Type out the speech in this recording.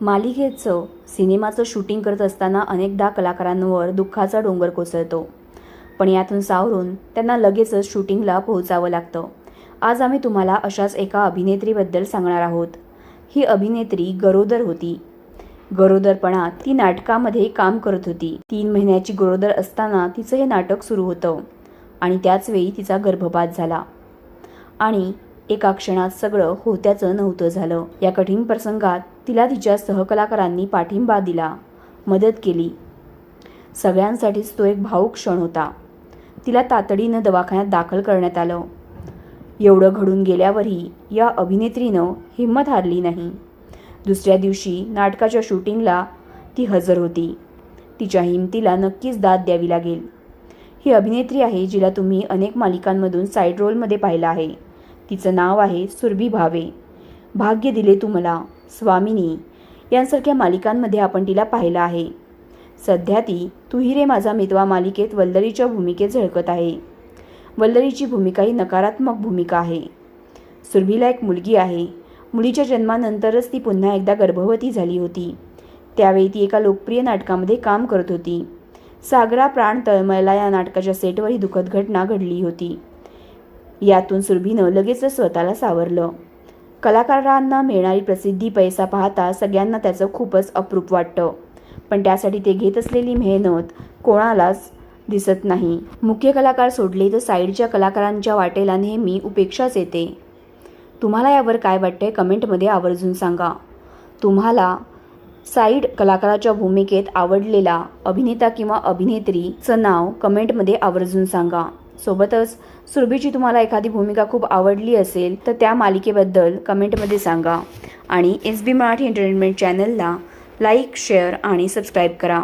मालिकेचं सिनेमाचं शूटिंग करत असताना अनेकदा कलाकारांवर दुःखाचा डोंगर कोसळतो. पण यातून सावरून त्यांना लगेचच शूटिंगला पोहोचावं लागतं. आज आम्ही तुम्हाला अशाच एका अभिनेत्रीबद्दल सांगणार आहोत. ही अभिनेत्री गरोदर होती. गरोदरपणात ती नाटकामध्ये काम करत होती. तीन महिन्याची गरोदर असताना तिचं हे नाटक सुरू होतं आणि त्याचवेळी तिचा गर्भपात झाला. आणि एका क्षणात सगळं होत्याचं नव्हतं झालं. या कठीण प्रसंगात तिला तिच्या सहकलाकारांनी पाठिंबा दिला मदत केली. सगळ्यांसाठीच तो एक भाऊक क्षण होता. तिला तातडीनं दवाखान्यात दाखल करण्यात आलं. एवढं घडून गेल्यावरही या अभिनेत्रीनं हिंमत हारली नाही. दुसऱ्या दिवशी नाटकाच्या शूटिंगला ती हजर होती. तिच्या हिमतीला नक्कीच दाद द्यावी लागेल. ही अभिनेत्री आहे जिला तुम्ही अनेक मालिकांमधून साईड रोलमध्ये पाहिला आहे. तिचं नाव आहे सुरभी भावे. भाग्य दिले तू मला स्वामिनी. यांसारख्या मालिकांमध्ये आपण तिला पाहिलं आहे. सध्या ती तू रे माझा मितवा मालिकेत वल्लरीच्या भूमिकेत झळकत आहे. वल्लरीची भूमिका ही नकारात्मक भूमिका आहे. सुरभीला एक मुलगी आहे. मुलीच्या जन्मानंतरच ती पुन्हा एकदा गर्भवती झाली होती. त्यावेळी ती एका लोकप्रिय नाटकामध्ये काम करत होती. सागरा प्राण तळमळला या नाटकाच्या सेटवर ही दुःखद घटना घडली होती. यातून सुरभीनं लगेचच स्वतःला सावरलं. कलाकारांना मिळणारी प्रसिद्धी पैसा पाहता सगळ्यांना त्याचं खूपच अप्रूप वाटतं. पण त्यासाठी ते घेत असलेली मेहनत कोणालाच दिसत नाही. मुख्य कलाकार सोडले तर साईडच्या कलाकारांच्या वाटेला नेहमी उपेक्षाच येते. तुम्हाला यावर काय वाटतंय कमेंटमध्ये आवर्जून सांगा. तुम्हाला साईड कलाकाराच्या भूमिकेत आवडलेला अभिनेता किंवा अभिनेत्रीचं नाव कमेंटमध्ये आवर्जून सांगा. सोबतच सुरभीची तुम्हाला एखादी भूमिका खूप आवडली असेल तर त्या मालिकेबद्दल कमेंटमध्ये सांगा. आणि एस बी मराठी एंटरटेनमेंट चॅनलला लाईक शेअर आणि सबस्क्राईब करा.